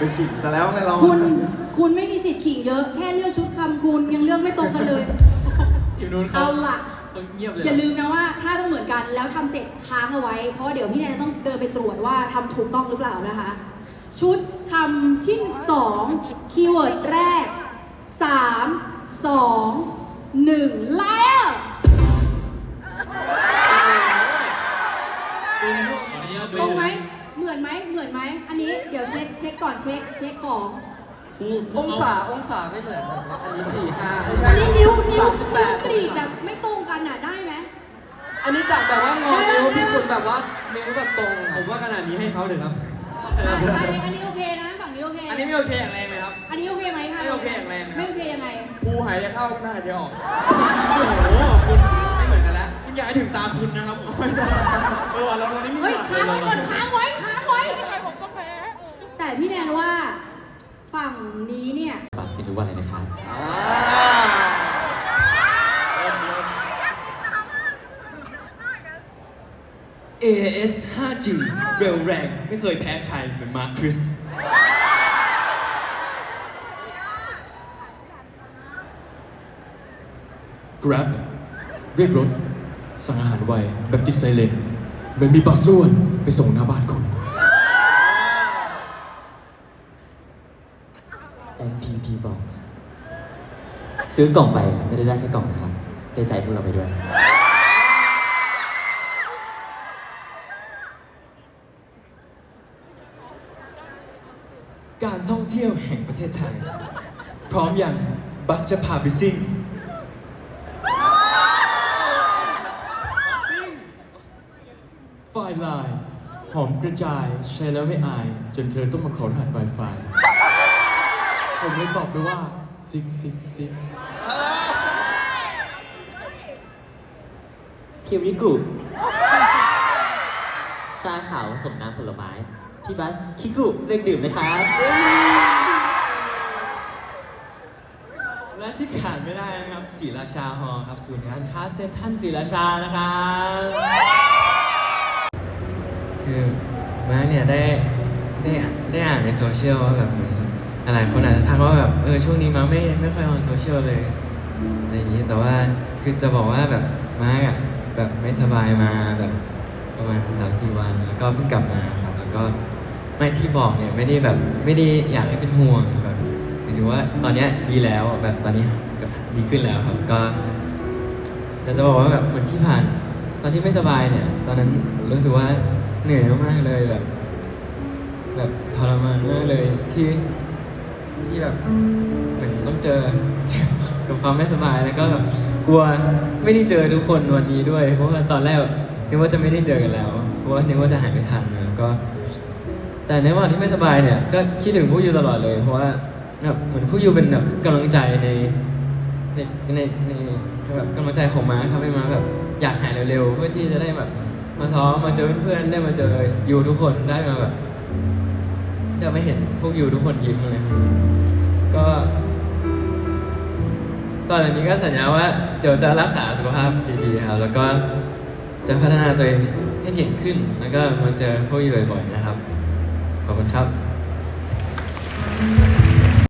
ไปขิงซะแล้วไงเราคุณคุณไม่มีสิทธิ์ขิงเยอะแค่เลือกชุดคำคุณยังเลือกไม่ตรงกันเลย อยู่นู้นเขาเอาละอย่าลืมนะว่าถ้าต้องเหมือนกันแล้วทำเสร็จค้างเอาไว้ เพราะเดี๋ยวพี่แนนจะต้องเดินไปตรวจว่าทำถูกต้องหรือเปล่านะคะ ชุดคำที่ 2 คีย์เวิร์ดแรก 3 2 เหมือนไหมเหมือนไหมอันนี้เดี๋ยวเช็คเช็คก่อนเช็คเช็คของครูครูองเศาองศาไม่เหมือนกันนะอันนี้สี่ห้าอันนี้นิ้วนิ้วสามสิบแปนิ้วดกรีดแบบไม่ตรงกันน่ะได้ไหม อันนี้จากแบบว่างอนิ้วพี่คุณแบบว่านิ้วแบบตรงผมว่าขนาดนี้ให้เขาเถอะครับอะอันนี้อันนี้โอเคนะฝั่งนี้โอเคอันนี้ไม่โอเคอย่างแรงเลยครับ อันนี้โอเคไหมคะไม่โอเคอย่างแรงนะครับไม่โอเคยังไงภูหายใจเข้าหน้าหายใจออก โอ้โหคุณไม่เหมือนกันแล้ว คุณอย่าให้ถึงตาคุณนะครับผมเออเราเรานี่มีเฮ้ยกว่าค้างไว้ก่อนค้างไว้ค้างไว้แต่ พี่แนนว่าฝั่งนี้เนี่ยบัสไม่รู้ว่าอะไรนะครับอ่าเอ AS 5G เร็วแรง ไม่เคยแพ้ใครเหมือนมาร์คคริส Grab เรียกรถสั่งอาหารไวแบบติดไซเลนเหมือนมีบัสร่วนไปส่งหน้าบ้านคุณ NPP Box ซื้อกล่องไปไม่ได้ได้แค่กล่องนะครับ ได้ใจพวกเราไปด้วย การท่องเที่ยวแห่งประเทศไทย พร้อมอย่างบัสจะพาไปซิ่งไฟล์ไลน์หอมกระจายใช้แล้วไม่อาย จนเธอต้องมาขอรหัส Wi-Fi เลยตอบไปว่า666เพียวริกรุชาขาวผสมน้ำผลไม้ที่บัสคิกุเลือกดื่มนะครับ และที่ขาดไม่ได้นะครับศรีราชาฮอลล์ครับศูนย์การค้าเซ็นทรัลศรีราชานะครับคือมาร์กเนี่ยได้ได้ได้อ่านในโซเชียลว่าแบบเหมือน หลายคนอาจจะทักว่าแบบเออช่วงนี้มาไม่ไม่ค่อยออนโซเชียลเลยอะไรอย่างนี้แต่ว่าคือจะบอกว่าแบบมาร์กอะแบบไม่สบายมาแบบประมาณสามสี่วันแล้วก็เพิ่งกลับมาครับแล้วก็ไม่ที่บอกเนี่ยไม่ได้แบบไม่ได้อยากให้เป็นห่วงแบบหมายถึงว่าตอนเนี้ยดีแล้วแบบตอนนี้ดีขึ้นแล้วครับก็แต่จะบอกว่าแบบเหมือนที่ผ่าน ตอนที่ไม่สบายเนี่ย ตอนนั้นรู้สึกว่าเหนื่อยมากๆเลยแบบ แบบทรมานมากเลยที่ ที่แบบเหมือนต้องเจอกับความไม่สบายแล้วก็แบบกลัวไม่ได้เจอทุกคนวันนี้ด้วย เพราะว่าตอนแรกแบบนึกว่าจะไม่ได้เจอกันแล้ว เพราะว่านึกว่าจะหายไม่ทันนะก็ แต่ในวันที่ไม่สบายเนี่ย ก็คิดถึงผู้อยู่ตลอดเลย เพราะว่าแบบเหมือนผู้อยู่เป็นแบบกำลังใจในในในในแบบกำลังใจของม้าทำให้ม้าแบบอยากหายเร็วๆเพื่อที่จะได้แบบมาซ้อมมาเจอเพื่อนๆได้มาเจอยูทุกคนได้มาแบบ ได้มาเห็นพวกยูทุกคนยิ้มเลย ก็ตอนนี้ก็สัญญาว่าเดี๋ยวจะรักษาสุขภาพดีๆครับ แล้วก็จะพัฒนาตัวเองให้เก่งขึ้น แล้วก็มาเจอพวกยูบ่อยๆนะครับ ขอบคุณครับ